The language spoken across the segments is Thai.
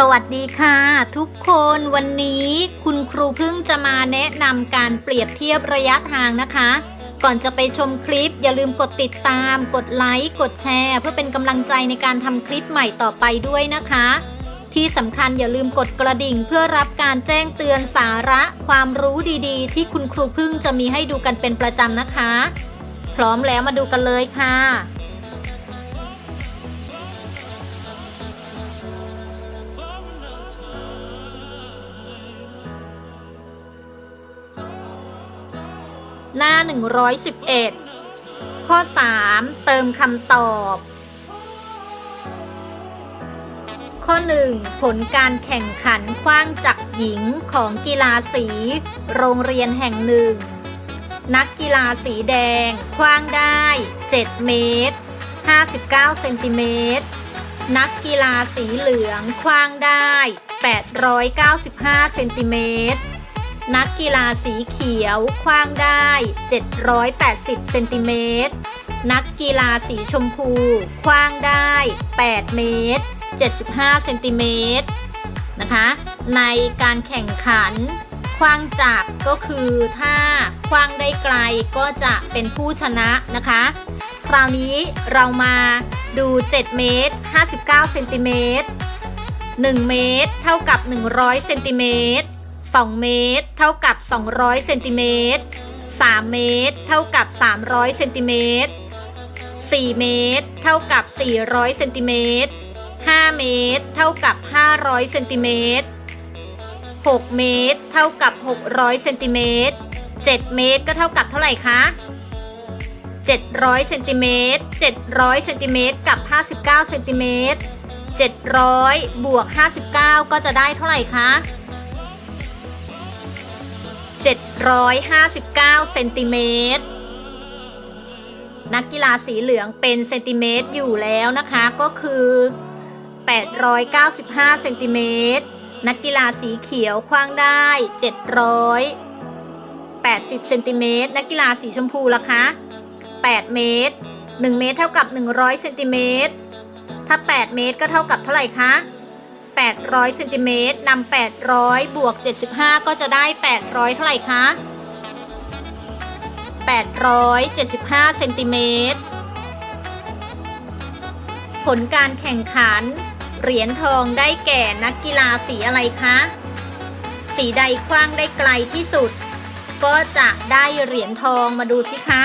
สวัสดีค่ะทุกคนวันนี้คุณครูพึ่งจะมาแนะนำการเปรียบเทียบระยะทางนะคะ ก่อนจะไปชมคลิปอย่าลืมกดติดตาม กดไลค์กดแชร์ เพื่อเป็นกำลังใจในการทำคลิปใหม่ต่อไปด้วยนะคะ ที่สำคัญอย่าลืมกดกระดิ่งเพื่อรับการแจ้งเตือนสาระ ความรู้ดีๆ ที่คุณครูพึ่งจะมีให้ดูกันเป็นประจำนะคะ พร้อมแล้วมาดูกันเลยค่ะ หน้า 111 ข้อ 3 เติมคำตอบ ข้อ 1 ผลการแข่งขันคว้างจักหญิงของกีฬาสี โรงเรียนแห่งหนึ่ง นักกีฬาสีแดง คว้างได้ 7 เมตร 59 เซนติเมตร นักกีฬาสีเหลือง คว้างได้ 895 เซนติเมตร นักกีฬาสีเขียวคว้างได้ 780 เซนติเมตร นักกีฬาสีชมพูคว้างได้ 8 เมตร 75 เซนติเมตรนะคะ ในการแข่งขันคว้างจักก็คือถ้าคว้างได้ไกลก็จะเป็นผู้ชนะนะคะ คราวนี้เรามาดู 7 เมตร 59 เซนติเมตร 1 เมตร เท่ากับ 100 เซนติเมตร 2 เมตร เท่ากับ 200เซนติเมตร3เมตร เท่ากับ 300เซนติเมตร4เมตร เท่ากับ 400เซนติเมตร5เมตร เท่ากับ 500เซนติเมตร6เมตร เท่ากับ 600เซนติเมตร7เมตร ก็เท่ากับเท่าไหร่คะ700เซนติเมตร700เซนติเมตรกับ 59เซนติเมตร700บวก59 ก็จะได้เท่าไหร่คะ 759เซนติเมตรนักกีฬาสีเหลืองเป็นเซนติเมตรอยู่แล้วนะคะก็คือ 895เซนติเมตรนักกีฬาสีเขียวคว้างได้ 780เซนติเมตรนักกีฬาสีชมพูล่ะคะ8 เมตร 1 เมตรเท่ากับ 100เซนติเมตรถ้า 8 เมตรก็เท่ากับเท่าไหร่คะ 800เซนติเมตรนำ800 บวก 75 ก็จะได้ 800 เท่าไหร่คะ875เซนติเมตรผลการแข่งขัน เหรียญทองได้แก่นักกีฬาสีอะไรคะ สีใดคว้างได้ไกลที่สุด ก็จะได้เหรียญทองมาดูสิคะ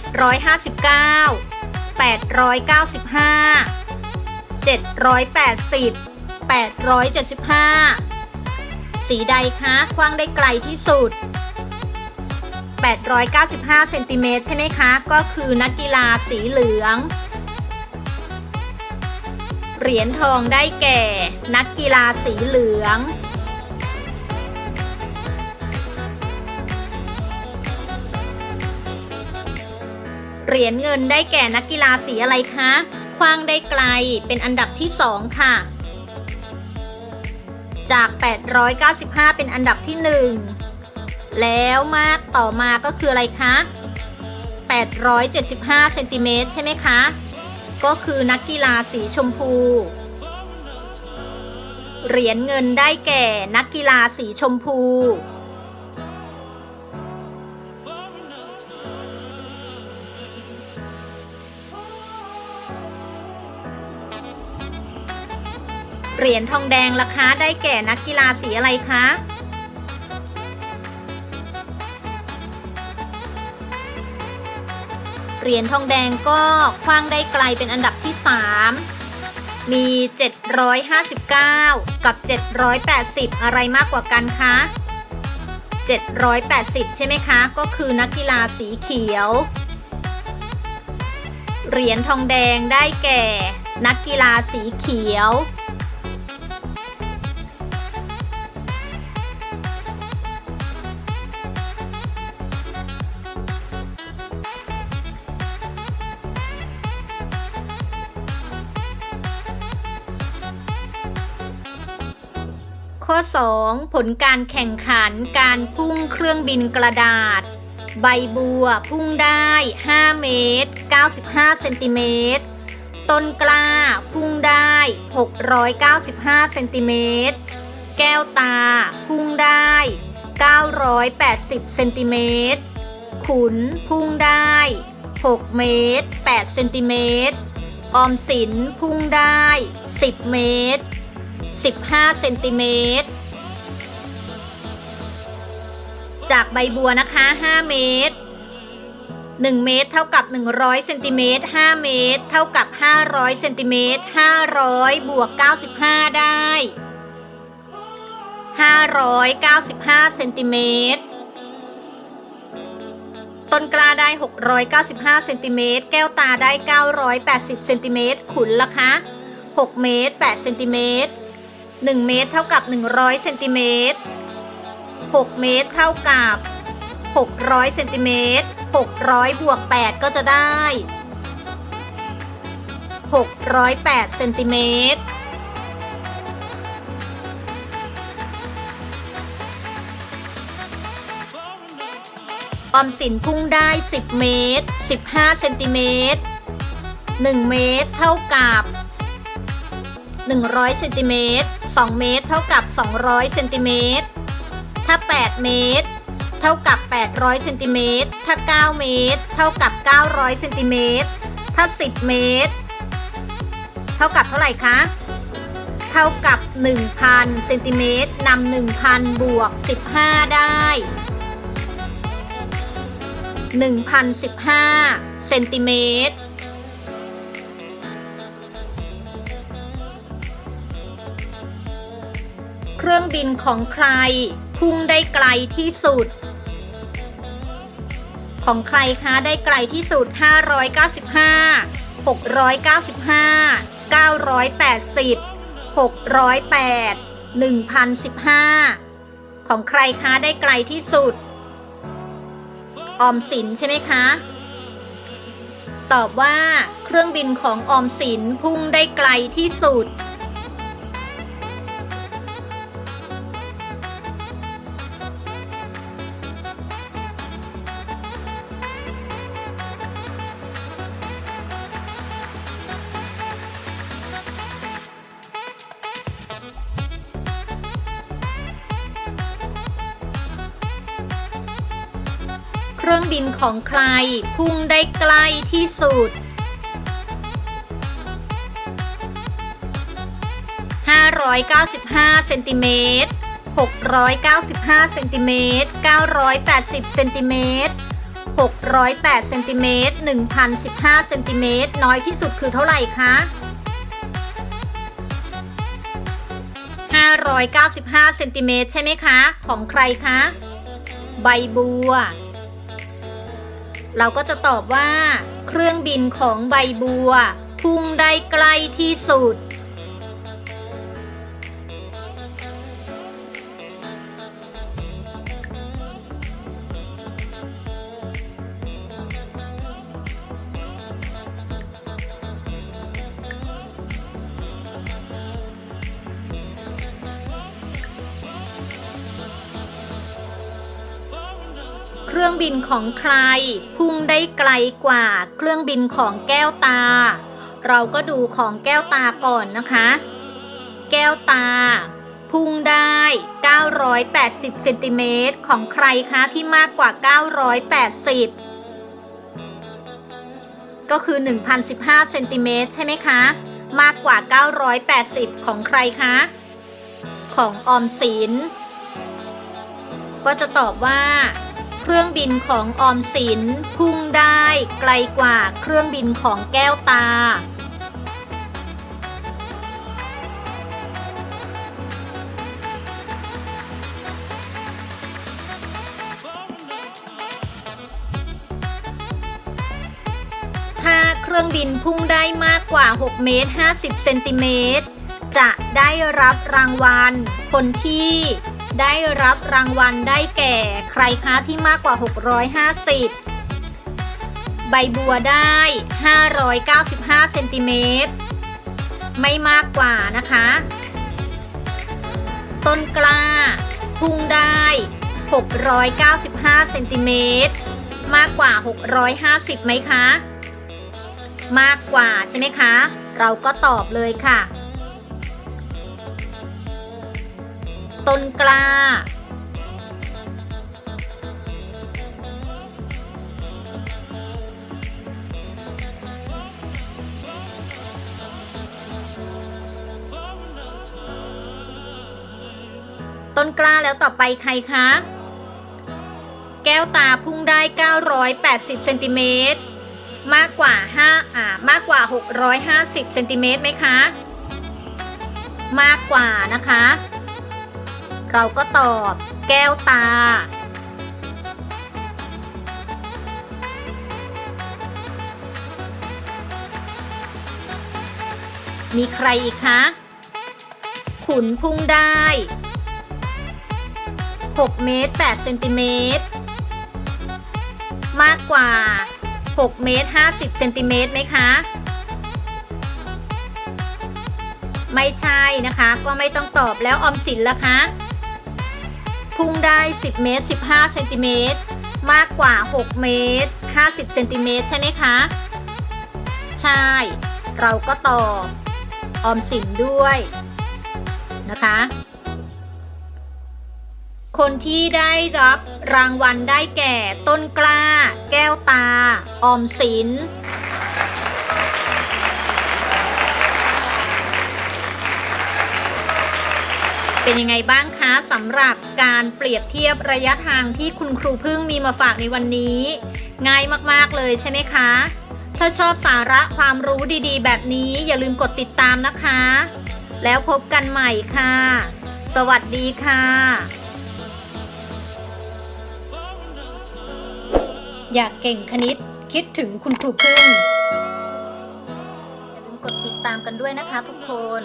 759 895 780 875 สีใดคะคว้างได้ไกลที่สุด 895เซนติเมตรใช่ไหมคะ ก็คือนักกีฬาสีเหลือง เหรียญทองได้แก่ นักกีฬาสีเหลืองเหรียญเงินได้แก่นักกีฬาสีอะไรคะ คว้างได้ไกลเป็นอันดับที่ 2 ค่ะ จาก 895 เป็นอันดับที่ 1 แล้วมากต่อมาก็คืออะไรคะ 875 เซนติเมตรใช่ไหมคะ ก็คือนักกีฬาสีชมพู เหรียญเงินได้แก่นักกีฬาสีชมพู เหรียญทองแดงราคาได้แก่นักกีฬาสีอะไรคะ เหรียญทองแดงก็คว้างได้ไกลเป็นอันดับที่ 3 มี 759 กับ 780 อะไรมากกว่ากันคะ 780 ใช่ไหมคะ ก็คือนักกีฬาสีเขียว เหรียญทองแดงได้แก่ นักกีฬาสีเขียว ข้อ 2 ผลการแข่งขันการพุ่งเครื่องบินกระดาษ ใบบัวพุ่งได้ 5 เมตร 95 เซนติเมตร ต้นกล้าพุ่งได้ 695 เซนติเมตร แก้วตาพุ่งได้ 980 เซนติเมตร ขุนพุ่งได้ 6 เมตร 8 เซนติเมตร ออมสินพุ่งได้ 10 เมตร 15เซนติเมตร จากใบบัวนะคะ 5 เมตร 1 เมตรเท่ากับ 100เซนติเมตร5เมตร เท่ากับ 500เซนติเมตร500 บวก 95 ได้ 595เซนติเมตรต้นกล้าได้ 695เซนติเมตร แก้วตาได้ 980เซนติเมตร ขุนล่ะคะ 6 เมตร 8 เซนติเมตร 1 เมตรเท่ากับ 100เซนติเมตร6เมตรเท่ากับ 600เซนติเมตร600บวก8ก็จะได้ 608เซนติเมตรออมสินพุ่งได้ 10 เมตร 15 เซนติเมตร 1 เมตร เท่ากับ 100เซนติเมตร2เมตรเท่ากับ 200เซนติเมตรถ้า 8 เมตร เท่ากับ 800เซนติเมตรถ้า 9 เมตร เท่ากับ 900เซนติเมตรถ้า 10 เมตร เท่ากับเท่าไหร่คะ เท่ากับ 1,000เซนติเมตรนำ1,000บวก15 ได้1,015เซนติเมตร รื่องบินของใคร พุ่งได้ไกลที่สุด ของใครคะได้ไกลที่สุด 595 695 980 608 1015 ของใครคะได้ไกลที่สุด ออมสินใช่ไหมคะ ตอบว่าเครื่องบินของออมสินพุ่งได้ไกลที่สุด รื่องบินของใคร พุ่งได้ใกล้ที่สุด 595เซนติเมตร695เซนติเมตร980เซนติเมตร608เซนติเมตร1015เซนติเมตรน้อยที่สุดคือเท่าไหร่คะ595เซนติเมตรใช่ไหมคะ ของใครคะ ใบบัว เราก็จะตอบว่า เครื่องบินของใบบัวพุ่งได้ใกล้ที่สุด รื่องบินของใคร พุ่งได้ไกลกว่าเครื่องบินของแก้วตา เราก็ดูของแก้วตาก่อนนะคะ แก้วตา พุ่งได้ 980เซนติเมตรของใครคะที่มากกว่า 980 ก็คือ 1,015เซนติเมตรใช่ไหมคะ มากกว่า 980 ของใครคะ ของออมสินก็จะตอบว่า เครื่องบินของออมสิน พุ่งได้ไกลกว่าเครื่องบินของแก้วตา ถ้าเครื่องบินพุ่งได้มากกว่า 6 เมตร 50 เซนติเมตร จะได้รับรางวัลคนที่ ได้รับรางวัลได้แก่ใครคะที่มากกว่า 650 ใบบัวได้ 595เซนติเมตรไม่มากกว่านะคะ ต้นกล้าพุ่งได้ 695เซนติเมตรมากกว่า 650ไหมคะ มากกว่าใช่ไหมคะ เราก็ตอบเลยค่ะ ต้นกล้า ต้นกล้าแล้วต่อไปใครคะ แก้วตาพุ่งได้ 980เซนติเมตรมากกว่า5อ่ามากกว่า 650เซนติเมตรไหมคะ มากกว่านะคะ เราก็ตอบแก้วตา มีใครอีกคะ ขุนพุ่งได้ 6 เมตร8เซนติเมตร มากกว่า 6 เมตร 50เซนติเมตรไหมคะไม่ใช่นะคะ ก็ไม่ต้องตอบแล้วออมสินล่ะคะ พุ่งได้ 10 เมตร 15 เซนติเมตร มากกว่า 6 เมตร 50 เซนติเมตร ใช่ไหมคะ ใช่ เราก็ตอบออมสินด้วยนะคะ คนที่ได้รับรางวัลได้แก่ต้นกล้า แก้วตา ออมสิน เป็นยังไงบ้างคะสำหรับการเปรียบเทียบระยะทางที่คุณครูพึ่งมีมาฝากในวันนี้ ง่ายมากๆเลยใช่ไหมคะ ถ้าชอบสาระความรู้ดีๆ แบบนี้อย่าลืมกดติดตามนะคะ แล้วพบกันใหม่ค่ะ สวัสดีค่ะอยากเก่งคณิตคิดถึงคุณครูพึ่งอย่าลืมกดติดตามกันด้วยนะคะทุกคน